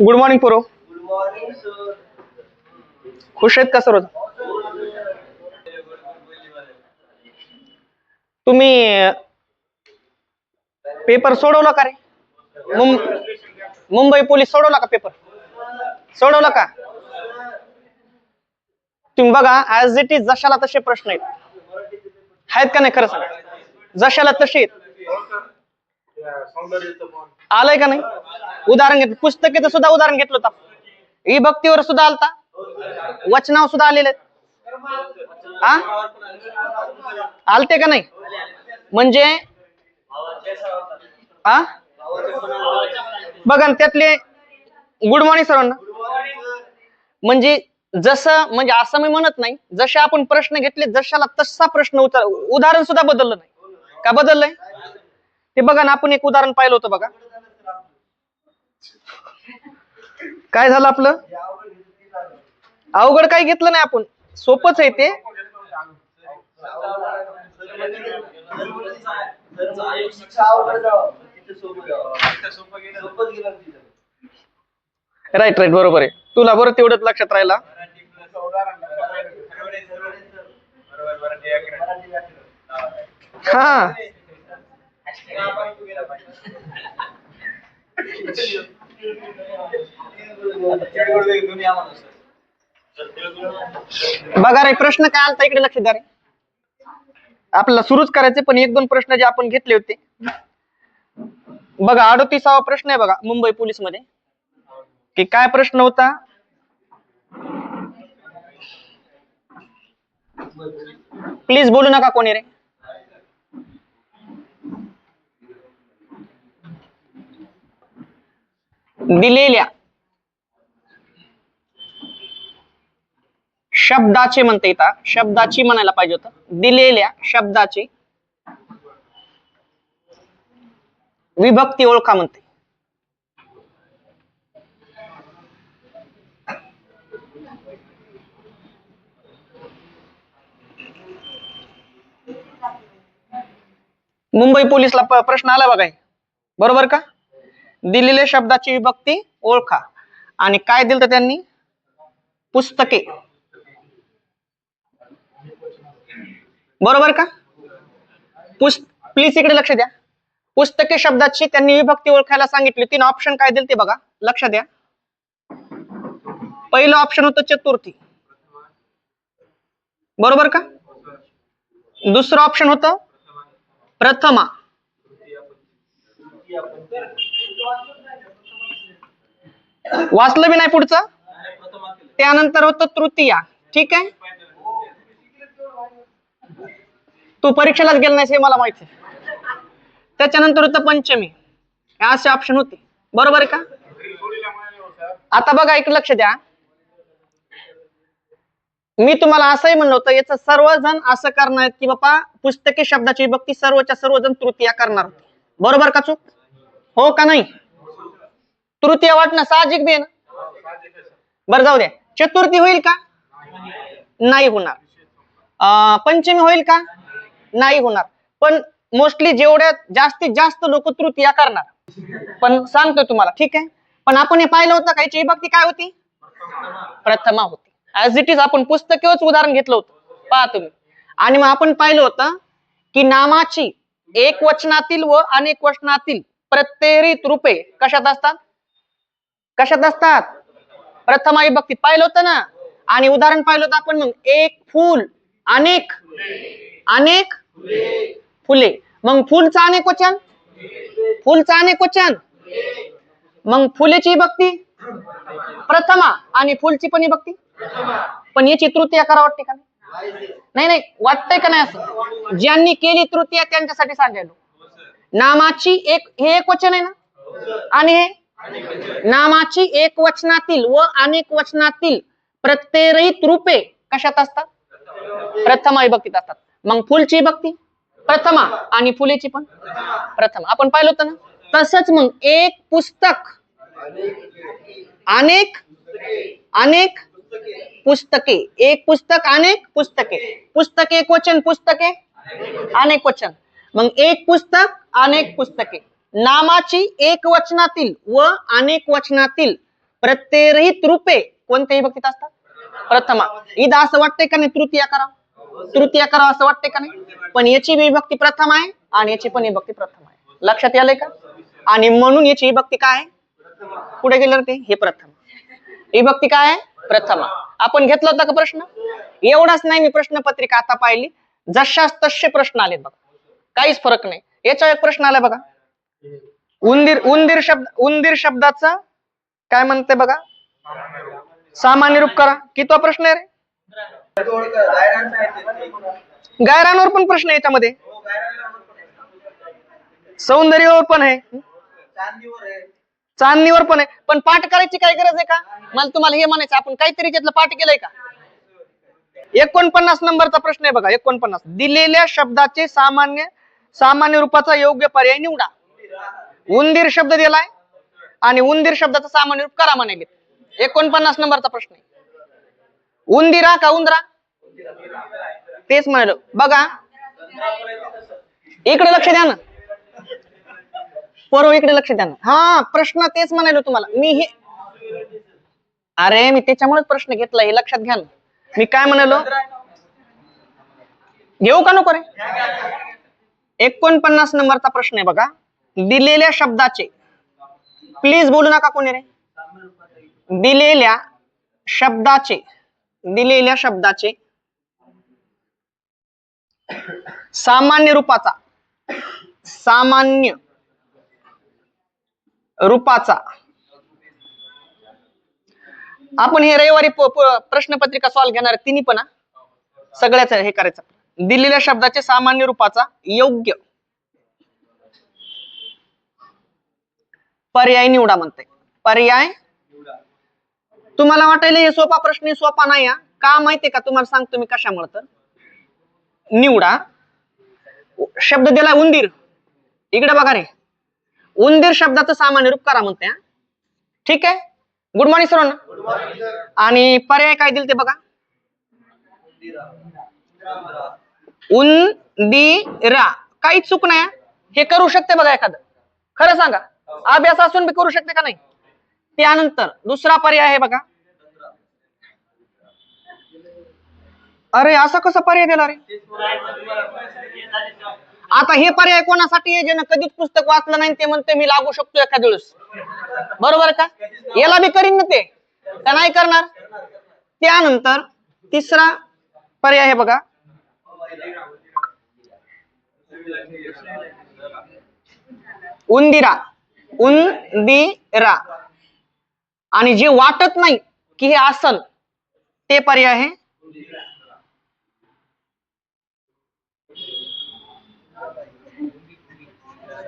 Good morning पोरो खुश आहेत का सर्व? तुम्ही पेपर सोडवला का रे? मुंबई पोलीस सोडवला का पेपर सोडवला का? तुम्ही बघा ॲज इट इज जशाला तसे प्रश्न आहेत. आहेत का नाही खरं सांगा? जशाला तसे आहेत आलंय का नाही? उदाहरण घेतलं. पुस्तकेचं सुद्धा उदाहरण घेतलं होतं. ई भक्तीवर सुद्धा आलता. वचनावर सुद्धा आलेले हा आलते का नाही? म्हणजे? हा बघा त्यातले गुड मॉर्निंग सर्वांना. म्हणजे जसं म्हणजे असं मी म्हणत नाही जसे आपण प्रश्न घेतले जशाला तसा प्रश्न उतर उदाहरण सुद्धा बदललं नाही. का बदललंय? ते बघा ना आपण एक उदाहरण पाहिलं होतं बघा. काय झालं आपलं? अवघड काही घेतलं नाही आपण. सोपच आहे ते. राईट राईट बरोबर आहे. तुला बरं तेवढंच लक्षात राहिला. हा. बघा रे प्रश्न काय आलता इकडे लक्ष द्या रे. आपल्याला सुरूच करायचे पण एक दोन प्रश्न जे आपण घेतले होते. बघा अडोतीसावा प्रश्न आहे बघा मुंबई पोलीसमध्ये की काय प्रश्न होता? प्लीज बोलू नका कोणी रे. दिलेल्या शब्दाचे म्हणता येतात शब्दाची म्हणायला पाहिजे होत. दिलेल्या शब्दाचे विभक्ती ओळखा म्हणते. मुंबई पोलीसला प्रश्न आला बघाय बरोबर का? दिलेल्या शब्दाची विभक्ती ओळखा. आणि काय दिलं त्यांनी? पुस्तके. बरोबर का? पुस्त प्लीज इकडे लक्ष द्या. पुस्तके शब्दाची त्यांनी विभक्ती ओळखायला सांगितली. तीन ऑप्शन काय दिले ते बघा. लक्ष द्या. पहिलं ऑप्शन होतं चतुर्थी. बरोबर का? दुसरं ऑप्शन होतं प्रथमा. वाचलं बी नाही पुढचं? त्यानंतर होतं तृतीया. ठीक आहे? तू परीक्षेलाच गेला नाहीस हे मला माहिती त्याच्यानंतर होतं पंचमी. असे ऑप्शन होते. बरोबर का? आता बघा एक लक्ष द्या. मी तुम्हाला असंही म्हणलं होतं याचं सर्वजण असं करणार की बापा पुस्तके शब्दाची विभक्ती सर्वच्या सर्वजण तृतीया करणार होते. बरोबर का चूक? हो का नाही? तृतीय वाटणं साहजिक बी ना? बरं जाऊ द्या. चतुर्थी होईल का? नाही होणार. अं, पंचमी होईल का? नाही होणार. पण मोस्टली जेवढ्या जास्तीत जास्त लोक तृतीया करणार. पण सांगतो तुम्हाला ठीक आहे? पण आपण हे पाहिलं होतं का? याची विभक्ती काय होती? प्रथमा होती. ऍज इट इज आपण पुस्तकेच उदाहरण घेतलं होतं. पहा तुम्ही. आणि मग आपण पाहिलं होतं की नामाची एक वचनातील व अनेक वचनातील प्रत्येरित रूपे कशात असतात? कशात असतात? प्रथमा विभक्तीत पाहिलं होतं ना? आणि उदाहरण पाहिलं होतं आपण मग. एक फूल अनेक. अनेक फुले. मग फुलचं अनेक वचन? फुलचं अनेक वचन? मग फुलेची भक्ती? प्रथमा आणि फुलची पण भक्ती? पण याची तृतीया करा वाटते का? नाही? नाही नाही. वाटतंय का नाही असं? ज्यांनी केली तृतीया त्यांच्यासाठी सांगायलो. नामाची एक हे एक वचन आहे ना? आणि हे? नामाची एक वचनातील व अनेक वचनातील प्रत्येरित रूपे कशात असतात? प्रथमा विभक्तीत असतात. मग फुलची विभक्ती प्रथमा. आणि फुलेची पण? प्रथमा. आपण पाहिलं होतं ना? तसंच मग एक पुस्तक. अनेक अनेक पुस्तके. एक पुस्तक अनेक पुस्तके. पुस्तके एक वचन पुस्तके अनेक वचन. मग एक पुस्तक अनेक पुस्तके. नामाची एक वचनातील व अनेक वचनातील प्रत्ययरहित रूपे कोणत्याही भक्तीत असतात? प्रथमा इदा असं वाटतंय का नाही? तृतीया करा. तृतीया करा असं वाटतंय का नाही? पण याची विभक्ती प्रथम आहे आणि याची पण विभक्ती प्रथम आहे. लक्षात आलंय का? आणि म्हणून याची विभक्ती काय आहे? पुढे गेलं ते? हे प्रथम. विभक्ती काय आहे? प्रथमा. आपण घेतला होता का प्रश्न? एवढाच नाही मी प्रश्नपत्रिका आता पाहिली. जशास तसे प्रश्न आले बघा. काहीच फरक नाही. याच्यावर एक प्रश्न आलाय बघा. उंदीर उंदीर शब्द उंदीर शब्दाचा काय म्हणते बघा? सामान्य रूप करा. कितवा प्रश्न आहे रे? गायरांवर पण प्रश्न आहे याच्यामध्ये. सौंदर्यावर पण आहे. चांदणीवर पण आहे. पण पाठ करायची काय गरज आहे का? मला तुम्हाला हे म्हणायचं आपण काहीतरी त्यातलं पाठ केलंय का? एकोणपन्नास नंबरचा प्रश्न आहे बघा एकोणपन्नास. दिलेल्या शब्दाचे सामान्य सामान्य रूपाचा योग्य पर्याय निवडा. उंदीर शब्द दिलाय आणि उंदीर शब्दाचा सामान्य रूप करा म्हणाले एकोणपन्नास नंबरचा प्रश्न आहे. उंदिरा का उंदरा? तेच म्हणाल. बघा. इकडे लक्ष द्या ना. पोरं इकडे लक्ष द्या ना. हा प्रश्न तेच म्हणालो तुम्हाला. मी हे अरे मी त्याच्यामुळेच प्रश्न घेतला हे लक्षात घ्या ना. मी काय म्हणालो? घेऊ का नको रे? एकोणपन्नास नंबरचा प्रश्न आहे बघा. दिलेल्या शब्दाचे. प्लीज बोलू नका कोणी रे. दिलेल्या शब्दाचे. दिलेल्या शब्दाचे. सामान्य रूपाचा. सामान्य रूपाचा. आपण हे रविवारी प- प्रश्नपत्रिका सॉल्व घेणार तिन्ही पण सगळ्याच हे करायचं. दिलेल्या शब्दाचे सामान्य रूपाचा योग्य पर्याय निवडा म्हणते. पर्याय? तुम्हाला वाटायला हे सोपा प्रश्न सोपा नाही का माहितीये का? तुम्हाला सांगतो मी कशामुळे तर. निवडा. शब्द दिला उंदीर. इकडे बघा रे. उंदीर शब्दाचं सामान्य रूप करा म्हणते. ठीक आहे? गुड मॉर्निंग सर्वांना आणि पर्याय काय दिल ते बघा उंदिरा काही चूक नाही हे? करू शकते बघा एखादं. खरं सांगा. अभ्यास असून बी करू शकते का नाही? त्यानंतर दुसरा पर्याय आहे बघा. अरे असा कसा पर्याय दिला रे? आता हे पर्याय कोणासाठी आहे ज्यानं कधीच पुस्तक वाचलं नाही ते म्हणते मी लागू शकतो एखाद्या वेळेस. बरोबर का? याला बी करीन ना ते. का नाही करणार? त्यानंतर तिसरा पर्याय आहे बघा. उंदिरा. उंदिरा. आणि जे वाटत नाही की हे आसन ते पर्याय आहे.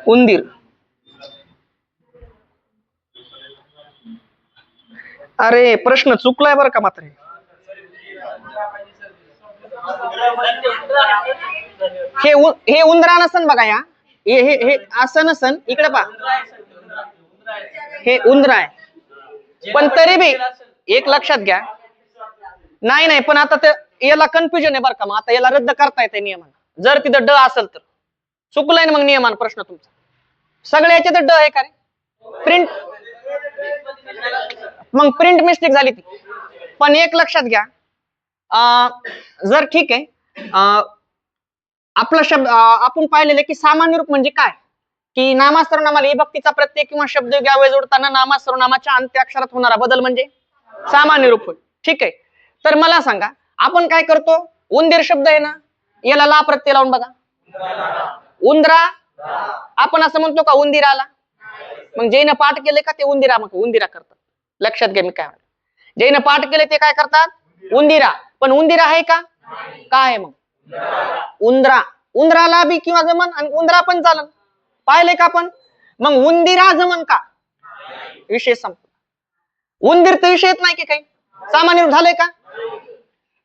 उंदीर. अरे प्रश्न चुकलाय बरं का मात्र हे. हे उ- उंदरा नसन बघा या. हे हे हे असं नसन इकडे पहा. हे उंदरा आहे पण तरी बी एक लक्षात घ्या. नाही नाही पण आता ते याला कन्फ्युजन आहे बरं का मग. आता याला रद्द करता येते नियमान. जर तिथं ड असेल तर. चुकलाय ना मग नियमान प्रश्न तुमचा. सगळ्या तर ड आहे का रे? प्रिंट मग प्रिंट मिस्टेक झाली ती. पण एक लक्षात घ्या. अं, जर ठीक आहे. अं, आपला शब्द आपण पाहिलेलं की सामान्य रूप म्हणजे काय? की नामासर्वनामाला विभक्तीचा प्रत्यय किंवा शब्द यावेळी जोडताना नामासर्वनामाच्या अंत्याक्षरात होणारा बदल म्हणजे सामान्य रूप होय. ठीक आहे? तर मला सांगा आपण काय करतो? उंदीर शब्द आहे ना याला ला प्रत्यय लावून बघा. उंदरा आपण असं म्हणतो का उंदिराला? मग जैन पाठ केले का ते उंदिरा मग उंदिरा करतात. लक्षात घ्या मी काय म्हणतो. जैन पाठ केले ते काय करतात? उंदिरा. पण उंदिरा आहे का? काय मग? उंदरा. उंदराला बी किंवा जमन आणि उंदरा पण चालन. पाहिले का आपण? मग उंदिरा जमन का? विषय संपला. उंदीर तर विषय येत नाही की काही. सामान्य झालंय का?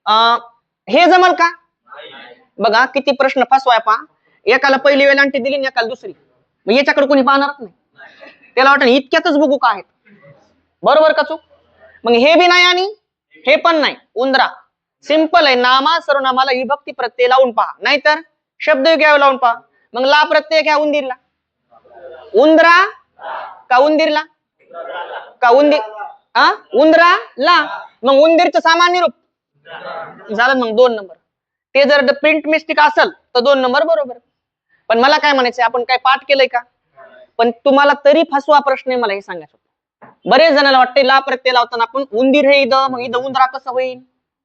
अं, हे जमल का? बघा किती प्रश्न फसवाय पा एकाला पहिली वेळ वेलांटी दिली आणि एकाला दुसरी. मग याच्याकडे कोणी पाहणारच नाही. त्याला वाटत इतक्यातच बघू का आहेत. बरोबर का चूक? मग हे बी नाही आणि हे पण नाही. उंदरा. सिंपल आहे. नामा सर्वनामाला विभक्ती प्रत्यय लावून पहा. नाहीतर शब्द घ्यावे लावून पहा. मग ला प्रत्यय घ्या उंदीरला. उंदरा का उंदीरला? का उंदीर? हा उंदरा ला. मग उंदीरचं सामान्य रूप. झालं मग दोन नंबर. ते जर प्रिंट मिस्टेक असेल तर दोन नंबर बरोबर. पण मला काय म्हणायचंय? आपण काय पाठ केलंय का? पण तुम्हाला तरी फसवा प्रश्न आहे मला हे सांगायचं. बरेच जणांना वाटते ला प्रत्यय लावताना आपण उंदीर हे इथं मग इथं उंदरा कसं होईल?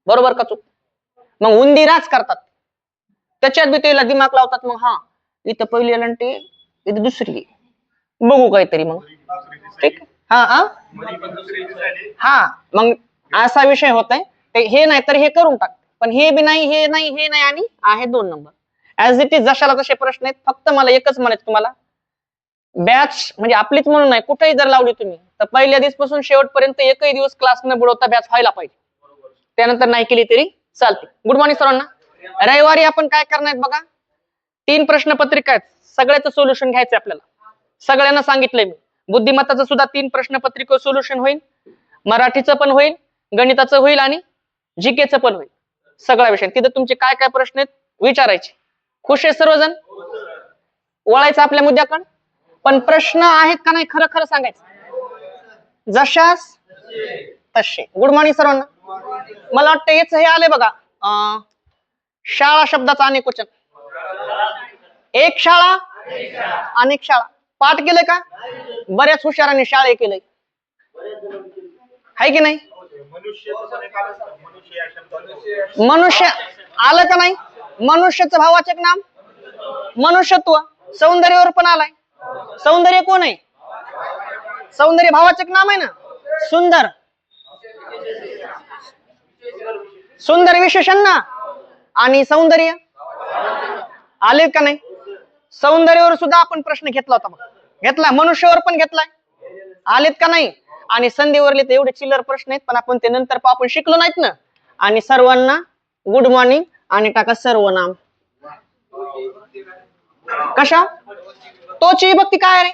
बरोबर का चूक? मग उंदिराच करतात. त्याच्यात बी त्याला दिमाग लावतात मग हा इथं पहिली अलंटी इथं दुसरी बघू काहीतरी मग. ठीक? हा हा हा मग असा विषय होत आहे ते हे नाही तर हे करून टाक. पण हे बी नाही हे नाही हे नाही आणि आहे दोन नंबर. ऍज इट इज जशाला तसे प्रश्न आहेत फक्त मला एकच म्हणायचं तुम्हाला. बॅच म्हणजे आपलीच म्हणून नाही कुठेही जर लावली तुम्ही तर पहिल्या दिवसपासून शेवटपर्यंत एकही दिवस क्लास न बुडवता बॅच व्हायला पाहिजे. त्यानंतर नाही केली तरी चालते. गुड मॉर्निंग सर्वांना रविवारी आपण काय करणार बघा? तीन प्रश्नपत्रिका आहेत. सगळ्याचं सोल्युशन घ्यायचं आपल्याला. सगळ्यांना सांगितलंय मी. बुद्धिमत्ताचं सुद्धा तीन प्रश्नपत्रिका सोल्युशन होईल. मराठीचं पण होईल गणिताचं होईल आणि जीकेचं पण होईल. सगळा विषय तिथं तुमचे काय काय प्रश्न आहेत विचारायचे. खुश आहे सर्वजण? वळायचं आपल्या मुद्द्याकडे? पण प्रश्न आहेत का नाही खरं खरं सांगायचं? जशास तसे. गुड मॉर्निंग सर्वांना मला वाटतं हेच हे आले बघा. अं, शाळा शब्दाचा अनेक वचन एक शाळा अनेक शाळा. पाठ केलंय का? बऱ्याच हुशारांनी शाळे केलंय. आहे की नाही? मनुष्य आलं का नाही? मनुष्याचं भावाचक नाम? मनुष्यत्व. सौंदर्यावर पण आलाय. सौंदर्य कोण आहे? सौंदर्य भावाचक नाम आहे ना? सुंदर. सुंदर विशेषण ना? आणि सौंदर्य? आले का नाही? सौंदर्यावर सुद्धा आपण प्रश्न घेतला होता बघ. घेतला मनुष्यावर पण घेतलाय. आलेत का नाही? आणि संधीवरले तर एवढे चिल्लर प्रश्न आहेत पण आपण ते नंतर आपण शिकलो नाहीत ना? आणि सर्वांना गुड मॉर्निंग आणि टाका सर्वनाम. कशा? तोची भक्ती काय रे?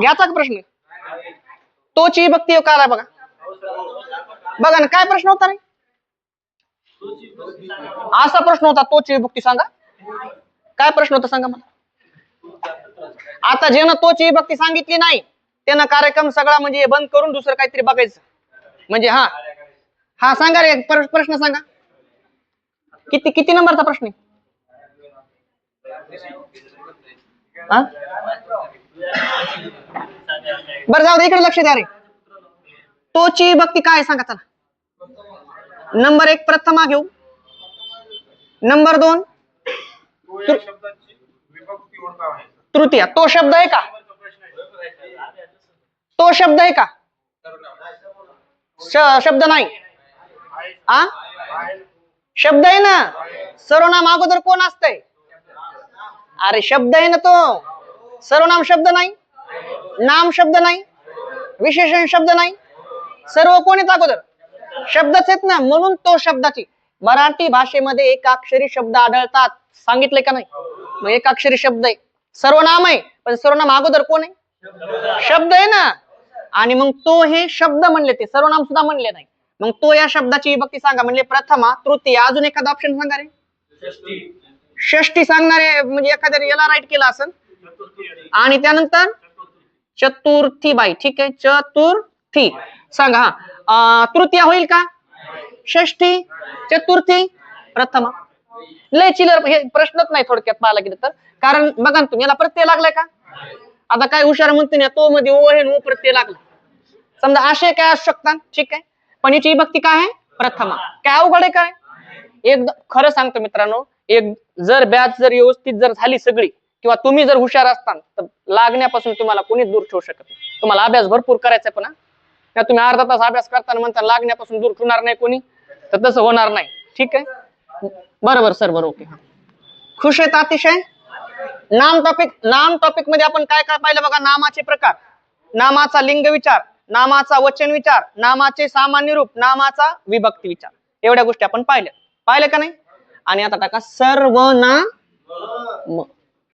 घ्याचा का प्रश्न? तोची भक्ती काय बघा. बघा ना काय प्रश्न होता रे? असा प्रश्न होता तोची भक्ती सांगा. काय प्रश्न होता सांगा मला? आता ज्यानं तोची भक्ती सांगितली नाही त्यानं कार्यक्रम सगळा म्हणजे बंद करून दुसरं काहीतरी बघायचं. म्हणजे हा हा सांगा रे प्रश्न सांगा. किती किती नंबरचा प्रश्न आहे? हा? बरं जाऊ दे इकडे लक्ष द्या रे. तोची भक्ती काय सांगा चला नंबर एक प्रथमा घेऊ. नंबर दोन. तृतीय. तो शब्द आहे का? तो शब्द आहे का? शब्द नाही. आ? शब्द आहे ना? सर्वनाम अगोदर कोण असतंय? अरे शब्द आहे ना तो. सर्वनाम शब्द नाही. नाम शब्द नाही. विशेषण शब्द नाही. सर्व कोण आहेत अगोदर? शब्दच आहेत ना म्हणून तो शब्दाची मराठी भाषेमध्ये एकाक्षरी शब्द आढळतात. सांगितले का नाही? मग एकाक्षरी शब्द आहे. सर्वनाम आहे. पण सर्वनाम अगोदर कोण आहे? शब्द आहे ना? आणि मग तो हे शब्द म्हणले ते. सर्वनाम सुद्धा म्हणले नाही. मग तो या शब्दाची विभक्ती सांगा. म्हणले प्रथमा तृतीय अजून एखादा ऑप्शन सांगा रे. षष्टी सांगणारे म्हणजे एखाद्या याला राईट केला असेल. आणि त्यानंतर चतुर्थी बाई. ठीक आहे? चतुर्थी. सांगा हा. तृतीया होईल का? षष्ठी चतुर्थी प्रथमा. लय चिलर हे प्रश्नच नाही थोडक्यात पाहायला गेलं तर. कारण बघा ना तुम्ही याला प्रत्यय लागलाय का? आता काय हुशार म्हणतो ना तो मध्ये ओ हे ओ प्रत्यय लागला. समजा आशय काय असू शकतात? ठीक आहे. पण याची भक्ती काय आहे? प्रथमा. काय अवघड आहे काय? एक खरं सांगतो मित्रांनो एक जर बॅच जर व्यवस्थित जर झाली सगळी किंवा तुम्ही जर हुशार असताल तर लागण्यापासून तुम्हाला कोणीच दूर ठेवू शकत नाही. तुम्हाला अभ्यास भरपूर करायचा पण का तुम्ही अर्धा तास अभ्यास करताना म्हणता लागण्यापासून दूर ठेवणार नाही कोणी. तर तसं होणार नाही. ठीक आहे? बरोबर सर बरोबर. ओके खुश आहेत अतिशय? नाम टॉपिक नाम टॉपिकमध्ये आपण काय काय पाहिलं बघा? नामाचे प्रकार. नामाचा लिंग विचार नामाचा वचन विचार नामाचे सामान्य रूप नामाचा विभक्ती विचार. एवढ्या गोष्टी आपण पाहिल्या. पाहिलं का नाही? आणि आता टाका सर्वनाम